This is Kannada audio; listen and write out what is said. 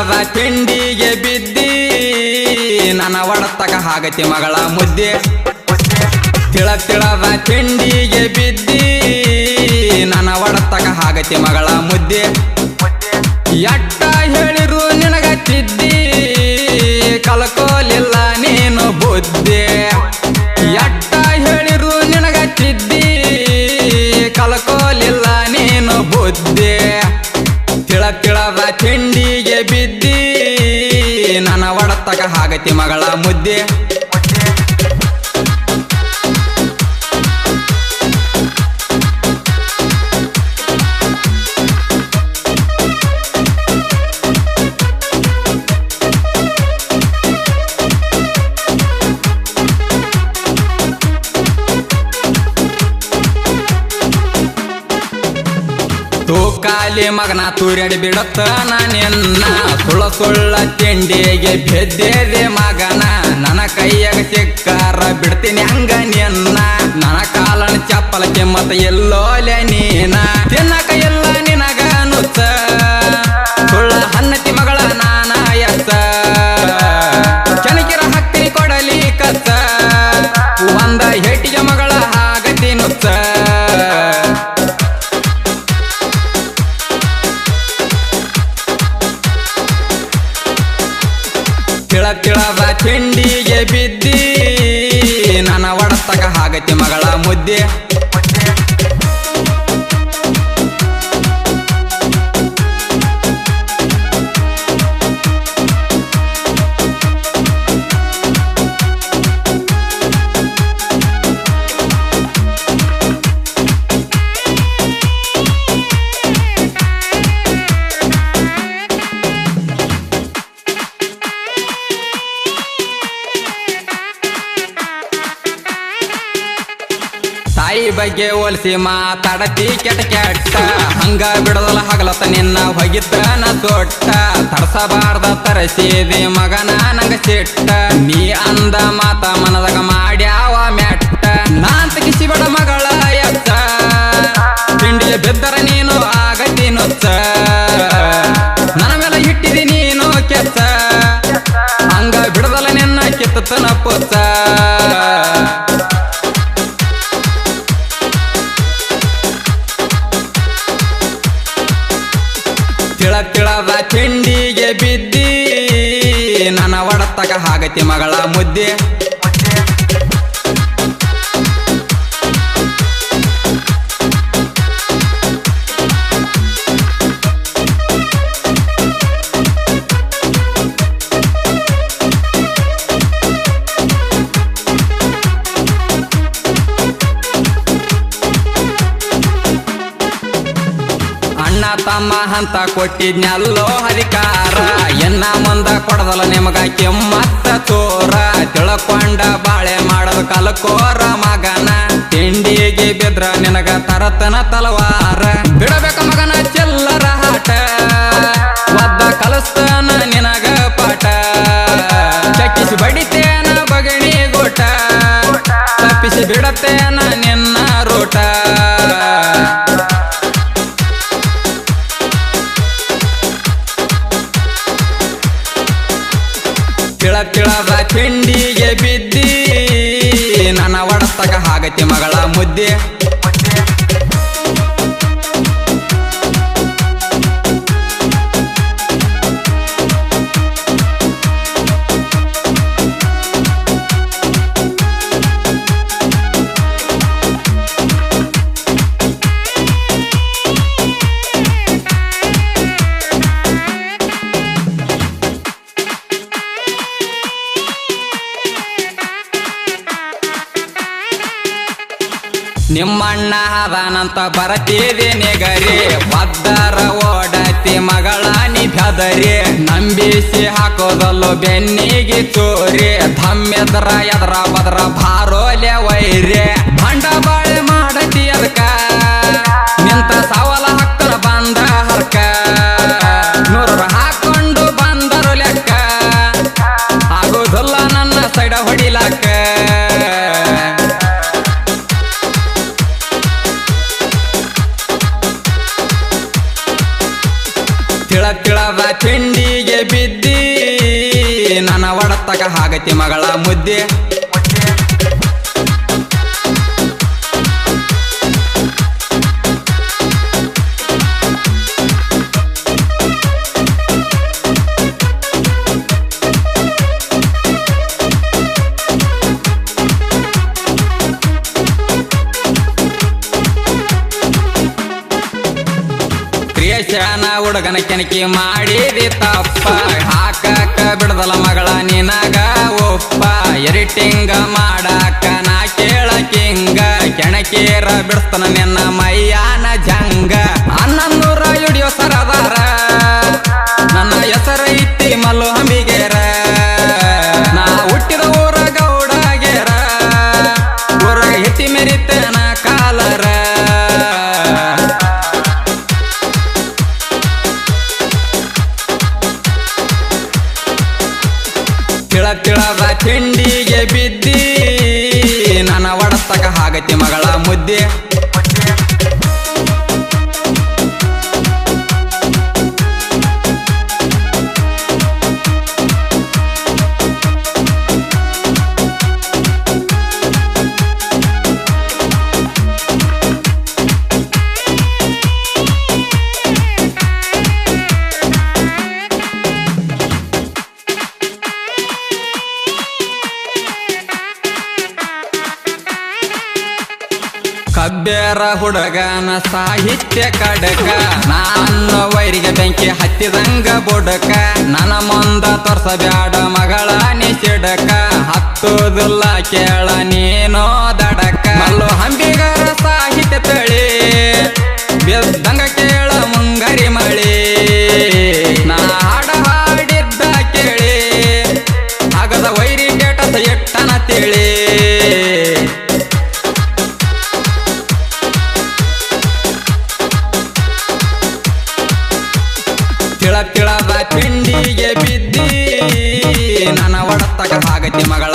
ತಿಳದ ತಿಂಡಿಗೆ ಬಿದ್ದಿ? ನನ್ನ ಒಡತಕ ಹಾಗತಿ ಮಗಳ ಮುದ್ದೆ. ತಿಳ ತಿಳದ ತಿಂಡಿಗೆ ಬಿದ್ದಿ? ನನ್ನ ಒಡತಕ ಹಾಗತಿ ಮಗಳ ಮುದ್ದೆ. ಎಟ್ಟ ಹೇಳಿರು ನಿನಗ ತಿದ್ದಿ? ಕಲ್ಕೋಲಿಲ್ಲ ಮಗಳ ಮುದ್ದೆ. ತೂಕಾಲಿ ಮಗನ ತೂರ್ಯಾಡಿ ಬಿಡತ್ತ ನಾನೆನ್ನ ಸುಳ ಸುಳ್ಳ ತಿಂಡಿಗೆ ಬೆದ್ದೇದೆ ಮಗನ. ನನ್ನ ಕೈಯಾಗ ಸಿಕ್ಕಾರ ಬಿಡ್ತೀನಿ ಹಂಗ ನಿನ್ನ ನನ್ನ ಕಾಲನ ಚಪ್ಪಲ ಮತ್ತೆ ಎಲ್ಲೋಲೆ ಒಡತಕ ಹಾಗತಿ ಮಗಳ ಮುದ್ದೆ. ತಾಯಿ ಬಗ್ಗೆ ಹೋಲಿಸಿ ಮಾತಾಡತಿ ಕೆಟ್ಟ ಕೆಟ್ಟ. ಹಂಗ ಬಿಡದಲ್ಲ ಹಗಲತ್ತ ನಿನ್ನ ಹೊಗಿತ್ತ ನ ತೊಟ್ಟ ತರಸಬಾರ್ದ ತರಸಿದಿ ಮಗನ ನಂಗ ಸಿಟ್ಟ. ನೀ ಅಂದ ಮಾತ ಮನದಾಗ ಮಾಡ್ಯಾವ ಹಾಗತಿ ಮಗಳ ಮುದ್ದೆ. ತಮ್ಮ ಹಂತ ಕೊಟ್ಟಿದ್ನಲ್ಲೋ ಹರಿಕಾರ ಎನ್ನ ಮುಂದ ಕೊಡದಲ್ಲ ನಿಮಗ ಕೆಮ್ಮತ್ತ ತೋರ ತಿಳ್ಕೊಂಡ ಬಾಳೆ ಮಾಡದ ಕಲಕೋರ ಮಗನ. ತಿಂಡಿಗೆ ಬಿದ್ರ ನಿನಗ ತರತನ ತಲವಾರ. ಬಿಡಬೇಕ ಮಗನ ಚಿಲ್ಲರ ಹಾಟ. ಒದ್ದ ಕಲಸ್ತನ ನಿನಗ ಪಾಠ. ಚಕ್ಕಿಸಿ ಬಡಿತೇನ ಬಗಣಿ ಗೋಟ. ತಪ್ಪಿಸಿ ಬಿಡತೇನ ಹಾಗತಿ ಮಗಳ ಮುದ್ದೆ. ನಿಮ್ಮಣ್ಣ ಹದಾನಂತ ಬರತೀವಿ ನಿಗರಿ. ಒದ್ದರ ಓಡತಿ ಮಗಳ ನಿಧದರಿ. ನಂಬಿಸಿ ಹಾಕೋದಲ್ಲು ಬೆನ್ನಿಗೆ ಚೋರಿ ಧಮ್ಮೆದ್ರ ಎದ್ರ ಬದ್ರ ಭಾರೋಲೆ ವೈರಿ. ಭಂಡ ತಿಳ ತಿಳದ ತಿಂಡಿಗೆ ಬಿದ್ದಿ. ನನ್ನ ಒಡತಕ ಹಾಗತಿ ಮಗಳ ಮುದ್ದೆ. ಕ್ರಿಯಶನ ಹುಡುಗನ ಕೆಣಕಿ ಮಾಡಿದಿ ತಪ್ಪ. ಹಾಕಕ್ಕ ಬಿಡದಲ್ಲ ಮಗಳ ನಿನಗ ಒಪ್ಪ. ಎರಿಟಿಂಗ ಮಾಡಾಕ ನಾ ಕೇಳಕಿಂಗ ಕೆಣಕೀರ ಬಿಡ್ತನ ನಿನ್ನ ಮೈಯಾನ ಮಗಳ ಕಬ್ಬೇರ ಹುಡುಗನ ಸಾಹಿತ್ಯ ಕಡಕ. ನಾನು ವೈರಿಗೆ ಬೆಂಕಿ ಹತ್ತಿದಂಗ ಬುಡಕ. ನನ್ನ ಮುಂದ ತೋರ್ಸಬ್ಯಾಡ ಮಗಳ ನಿಸಿಡಕ. ಹತ್ತುದಿಲ್ಲ ಕೇಳ ನೀನೋ ದಡಕ. ಅಲ್ಲೋ ಹಂಬಿಗರ ಸಾಹಿತ್ಯ ತಳಿ ಬಿದ್ದಂಗ ಕೇಳ ತಿಂಡಿಗೆ ಬಿದ್ದಿ. ನನ್ನ ಒಡತಕ ಸಾಗತಿ ಮಗಳ